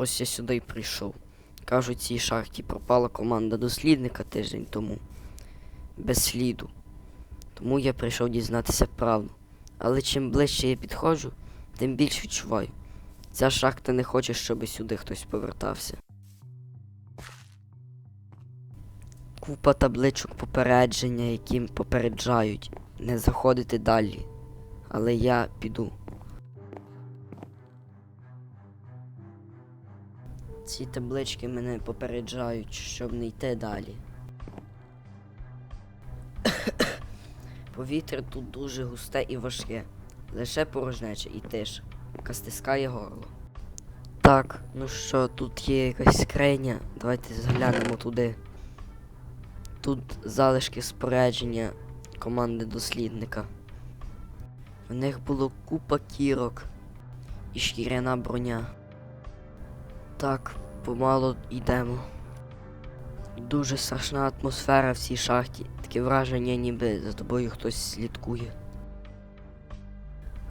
Ось я сюди й прийшов. Кажуть, цій шахті пропала команда дослідника тиждень тому. Без сліду. Тому я прийшов дізнатися правду. Але чим ближче я підходжу, тим більш відчуваю. Ця шахта не хоче, щоб сюди хтось повертався. Купа табличок попередження, яким попереджають не заходити далі. Але я піду. Ці таблички мене попереджають, щоб не йти далі. Повітря тут дуже густе і важке. Лише порожнеча і тиша, яка стискає горло. Так, ну що, тут є якась скриня. Давайте заглянемо туди. Тут залишки спорядження команди дослідника. В них було купа кірок і шкіряна броня. Так, помало йдемо. Дуже страшна атмосфера в цій шахті. Таке враження, ніби за тобою хтось слідкує.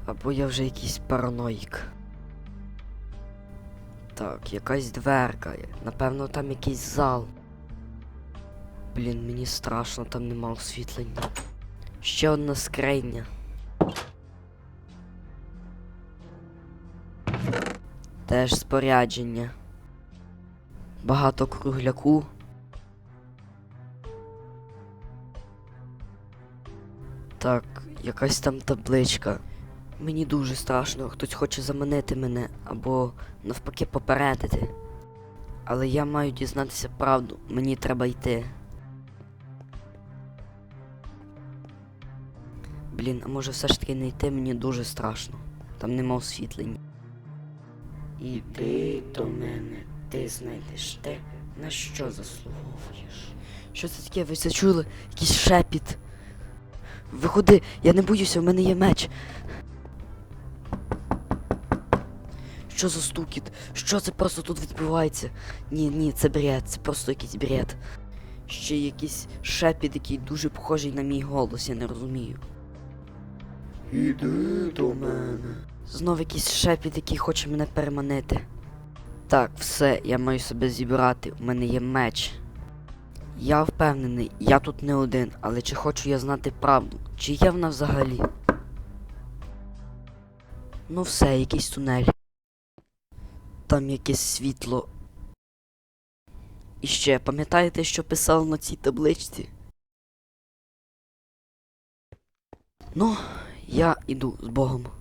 Або я вже якийсь параноїк. Так, якась дверка. Напевно, там якийсь зал. Блін, мені страшно, там нема освітлення. Ще одна скриня. Теж спорядження. Багато кругляку. Так, якась там табличка. Мені дуже страшно, хтось хоче заманити мене або навпаки попередити. Але я маю дізнатися правду, мені треба йти. Блін, а може все ж таки не йти, мені дуже страшно. Там нема освітлення. Іди до мене, ти знайдеш те, на що заслуговуєш. Що це таке? Ви це чули? Якийсь шепіт. Виходи, я не боюся, в мене є меч. Що за стукіт? Що це просто тут відбувається? Ні, ні, це бред, це просто якийсь бред. Ще якийсь шепіт, який дуже похожий на мій голос, я не розумію. Іди до мене. Знов якийсь шепіт, який хоче мене переманити. Так, все, я маю себе зібрати, у мене є меч. Я впевнений, я тут не один, але чи хочу я знати правду? Чи є вона взагалі? Ну все, якийсь тунель. Там якесь світло. І ще, пам'ятаєте, що писало на цій табличці? Ну, я іду з Богом.